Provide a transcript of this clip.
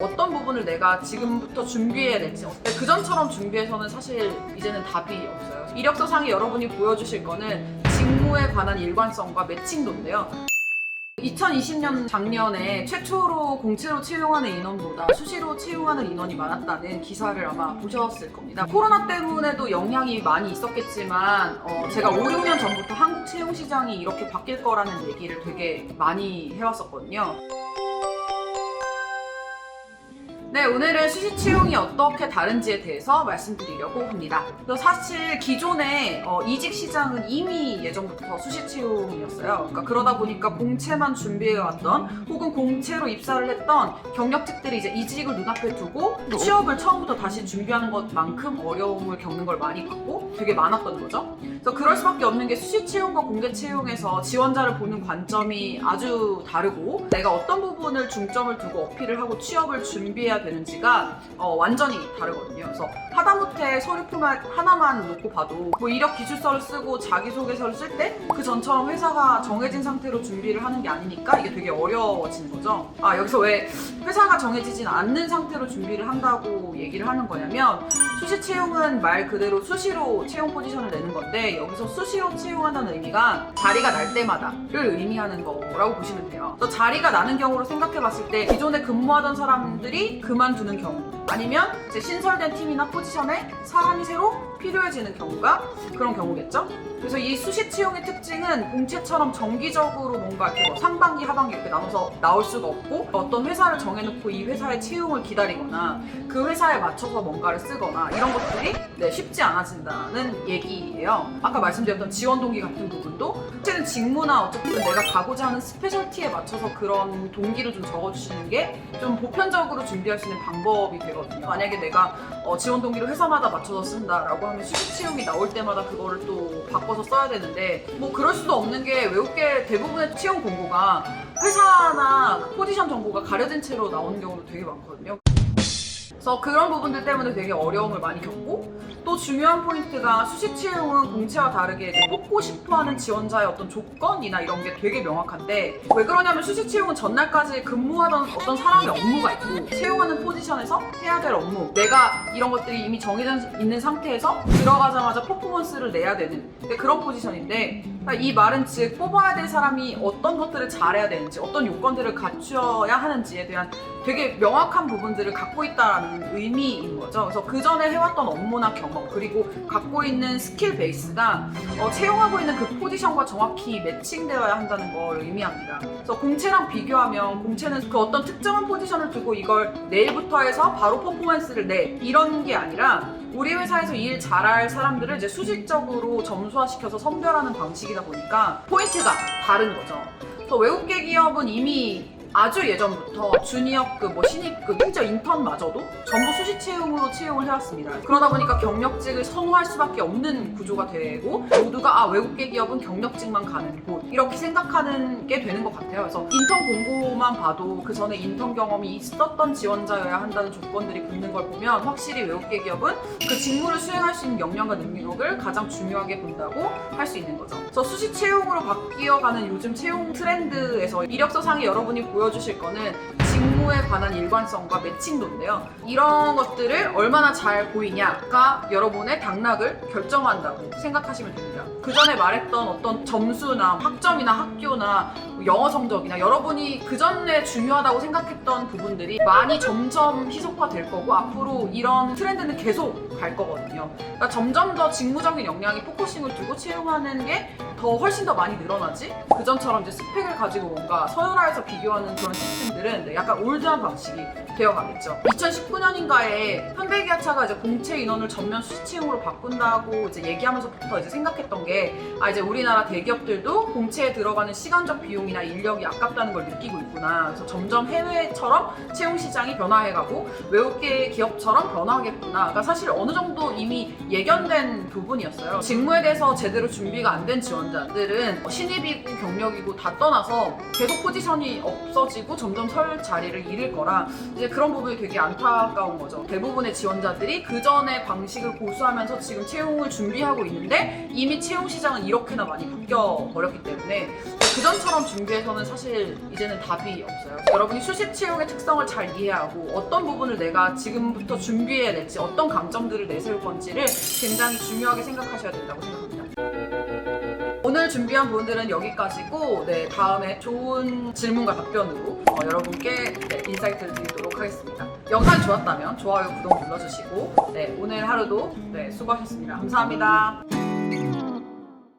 어떤 부분을 내가 지금부터 준비해야 될지 근데 그전처럼 준비해서는 사실 이제는 답이 없어요 이력서상에 여러분이 보여주실 거는 직무에 관한 일관성과 매칭도인데요 2020년 작년에 최초로 공채로 채용하는 인원보다 수시로 채용하는 인원이 많았다는 기사를 아마 보셨을 겁니다. 코로나 때문에도 영향이 많이 있었겠지만 어, 제가 5, 6년 전부터 한국 채용 시장이 이렇게 바뀔 거라는 얘기를 되게 많이 해왔었거든요. 네, 오늘은 수시 채용이 어떻게 다른지에 대해서 말씀드리려고 합니다. 사실 기존의 어, 이직 시장은 이미 예전부터 수시 채용이었어요. 그러니까 그러다 보니까 공채만 준비해왔던 혹은 공채로 입사를 했던 경력직들이 이제 이직을 눈앞에 두고 취업을 처음부터 다시 준비하는 것만큼 어려움을 겪는 걸 많이 봤고 되게 많았던 거죠. 그래서 그럴 수밖에 없는 게 수시 채용과 공개 채용에서 지원자를 보는 관점이 아주 다르고 내가 어떤 부분을 중점을 두고 어필을 하고 취업을 준비해야 되는지가 어, 완전히 다르거든요. 그래서 하다못해 서류 포맷 하나만 놓고 봐도 뭐 이력 기술서를 쓰고 자기소개서를 쓸 때 그 전처럼 회사가 정해진 상태로 준비를 하는 게 아니니까 이게 되게 어려워지는 거죠. 아 여기서 왜 회사가 정해지진 않는 상태로 준비를 한다고 얘기를 하는 거냐면 수시 채용은 말 그대로 수시로 채용 포지션을 내는 건데 여기서 수시로 채용한다는 의미가 자리가 날 때마다를 의미하는 거라고 보시면 돼요. 그래서 자리가 나는 경우로 생각해 봤을 때 기존에 근무하던 사람들이 그만두는 경우 아니면 이제 신설된 팀이나 포지션에 사람이 새로 필요해지는 경우가 그런 경우겠죠? 그래서 이 수시 채용의 특징은 공채처럼 정기적으로 뭔가 이렇게 뭐 상반기, 하반기 이렇게 나눠서 나올 수가 없고 어떤 회사를 정해놓고 이 회사의 채용을 기다리거나 그 회사에 맞춰서 뭔가를 쓰거나 이런 것들이 네, 쉽지 않아진다는 얘기예요. 아까 말씀드렸던 지원 동기 같은 부분도 실제는 직무나 어쨌든 내가 가고자 하는 스페셜티에 맞춰서 그런 동기를 좀 적어주시는 게 좀 보편적으로 준비할 수 있는 방법이 되 거든요. 만약에 내가 어, 지원 동기를 회사마다 맞춰서 쓴다라고 하면 수시 채용이 나올 때마다 그거를 또 바꿔서 써야 되는데 뭐 그럴 수도 없는 게 외국계 대부분의 채용 공고가 회사나 그 포지션 정보가 가려진 채로 나오는 경우도 되게 많거든요. 그래서 그런 부분들 때문에 되게 어려움을 많이 겪고 또 중요한 포인트가 수시 채용은 공채와 다르게 이제 뽑고 싶어하는 지원자의 어떤 조건이나 이런 게 되게 명확한데 왜 그러냐면 수시 채용은 전날까지 근무하던 어떤 사람의 업무가 있고 채용하는 포지션에서 해야 될 업무 내가 이런 것들이 이미 정해져 있는 상태에서 들어가자마자 퍼포먼스를 내야 되는 그런 포지션인데 그러니까 이 말은 즉 뽑아야 될 사람이 어떤 것들을 잘해야 되는지 어떤 요건들을 갖추어야 하는지에 대한 되게 명확한 부분들을 갖고 있다는 의미인 거죠. 그래서 그 전에 해왔던 업무나 경험 그리고 갖고 있는 스킬 베이스가 어, 채용하고 있는 그 포지션과 정확히 매칭되어야 한다는 걸 의미합니다. 그래서 공채랑 비교하면 공채는 그 어떤 특정한 포지션을 두고 이걸 내일부터 해서 바로 퍼포먼스를 내 이런 게 아니라 우리 회사에서 일 잘할 사람들을 이제 수직적으로 점수화시켜서 선별하는 방식이다 보니까 포인트가 다른 거죠. 그래서 외국계 기업은 이미 아주 예전부터 주니어급, 뭐 신입급, 심지어 인턴마저도 전부 수시 채용으로 채용을 해왔습니다. 그러다 보니까 경력직을 선호할 수밖에 없는 구조가 되고 모두가 아 외국계 기업은 경력직만 가는 곳 이렇게 생각하는 게 되는 것 같아요. 그래서 인턴 공고만 봐도 그 전에 인턴 경험이 있었던 지원자여야 한다는 조건들이 붙는 걸 보면 확실히 외국계 기업은 그 직무를 수행할 수 있는 역량과 능력을 가장 중요하게 본다고 할 수 있는 거죠. 그래서 수시 채용으로 바뀌어가는 요즘 채용 트렌드에서 이력서상에 여러분이 보여 주실 거는 직무에 관한 일관성과 매칭도인데요. 이런 것들을 얼마나 잘 보이냐가 여러분의 당락을 결정한다고 생각하시면 됩니다. 그 전에 말했던 어떤 점수나 학점이나 학교나 영어 성적이나 여러분이 그 전에 중요하다고 생각했던 부분들이 많이 점점 희석화될 거고 앞으로 이런 트렌드는 계속 갈 거거든요. 그러니까 점점 더 직무적인 역량이 포커싱을 두고 채용하는 게 더 훨씬 더 많이 늘어나지 그 전처럼 이제 스펙을 가지고 뭔가 서열화해서 비교하는 그런 시스템들은 네, 약간 올드한 방식이 되어가겠죠. 2019년인가에 현대기아차가 이제 공채 인원을 전면 수시 채용으로 바꾼다고 이제 얘기하면서부터 이제 생각했던 게 아 이제 우리나라 대기업들도 공채에 들어가는 시간적 비용이나 인력이 아깝다는 걸 느끼고 있구나. 그래서 점점 해외처럼 채용 시장이 변화해가고 외국계 기업처럼 변화하겠구나. 그러니까 사실 어느 정도 이미 예견된 부분이었어요. 직무에 대해서 제대로 준비가 안 된 지원자들은 신입이고 경력이고 다 떠나서 계속 포지션이 없어지고 점점 설 자 리를 잃을 거라 이제 그런 부분이 되게 안타까운 거죠. 대부분의 지원자들이 그 전의 방식을 고수하면서 지금 채용을 준비하고 있는데 이미 채용 시장은 이렇게나 많이 바뀌어 버렸기 때문에 그전처럼 준비해서는 사실 이제는 답이 없어요. 여러분이 수시 채용의 특성을 잘 이해하고 어떤 부분을 내가 지금부터 준비해야 될지 어떤 강점들을 내세울 건지를 굉장히 중요하게 생각하셔야 된다고 생각합니다. 오늘 준비한 부분들은 여기까지고 네, 다음에 좋은 질문과 답변으로 어, 여러분께 네, 인사이트를 드리도록 하겠습니다. 영상이 좋았다면 좋아요, 구독 눌러주시고 네, 오늘 하루도 네, 수고하셨습니다. 감사합니다.